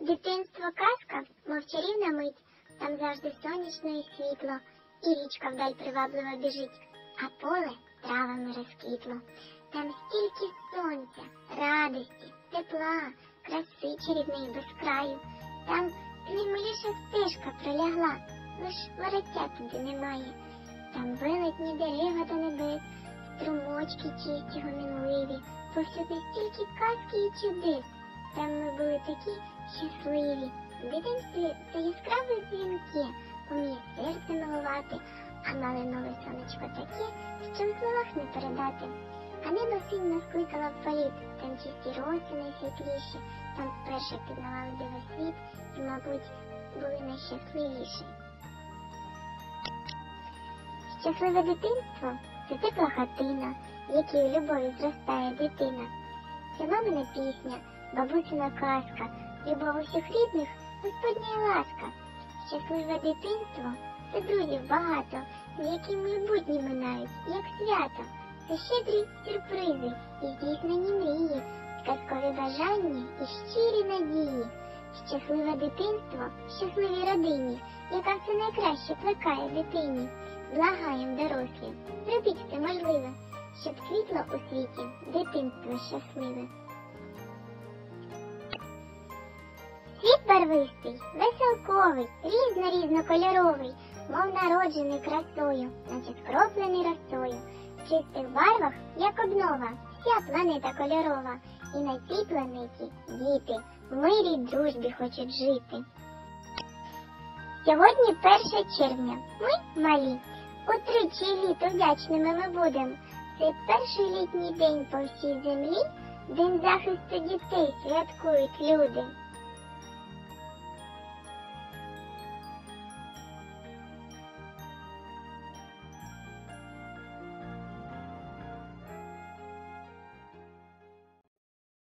Дитинство казка, мов чарівна мить, там завжди сонячно і світло, і річка вдаль привабливо біжить, а поле травами розквітло. Там стільки сонця, радості, тепла, краси чарівної без краю. Там наймиліша стежка пролягла, лиш вороття туди немає. Там велетні дерева до небес, струмочки чисті гомінливі, повсюди стільки казки і чудес. Такі щасливі. В дитинстві це яскраві дзвінки, уміє серце милувати, а малинове сонечко таке, що в словах не передати. А небо сильно скликало в політ, там чисті роси найсвітліші, там вперше пізнавали дивосвіт і, мабуть, були найщасливіші. Щасливе дитинство це тепла хатина, в якій у любові зростає дитина. Це мамина пісня, бабусина казка, любов усіх рідних, Господня ласка. Щасливе дитинство це друзів багато, з якими будні минають, як свято. Це щедрі сюрпризи і здійснені мрії, казкові бажання і щирі надії. Щасливе дитинство щасливій родині, яка все найкраще плекає дитині. Благаєм дорослі, зробіть все можливе, щоб світло у світі, дитинство щасливе. Світ барвистий, веселковий, різно-різнокольоровий, мов народжений красою, наче скроплений росою. В чистих барвах, як обнова, вся планета кольорова, і на цій планеті діти в мирі дружбі хочуть жити. Сьогодні 1 червня. Ми малі. Утричі літо вдячними ми будемо. Це перший літній день по всій землі, День захисту дітей святкують люди.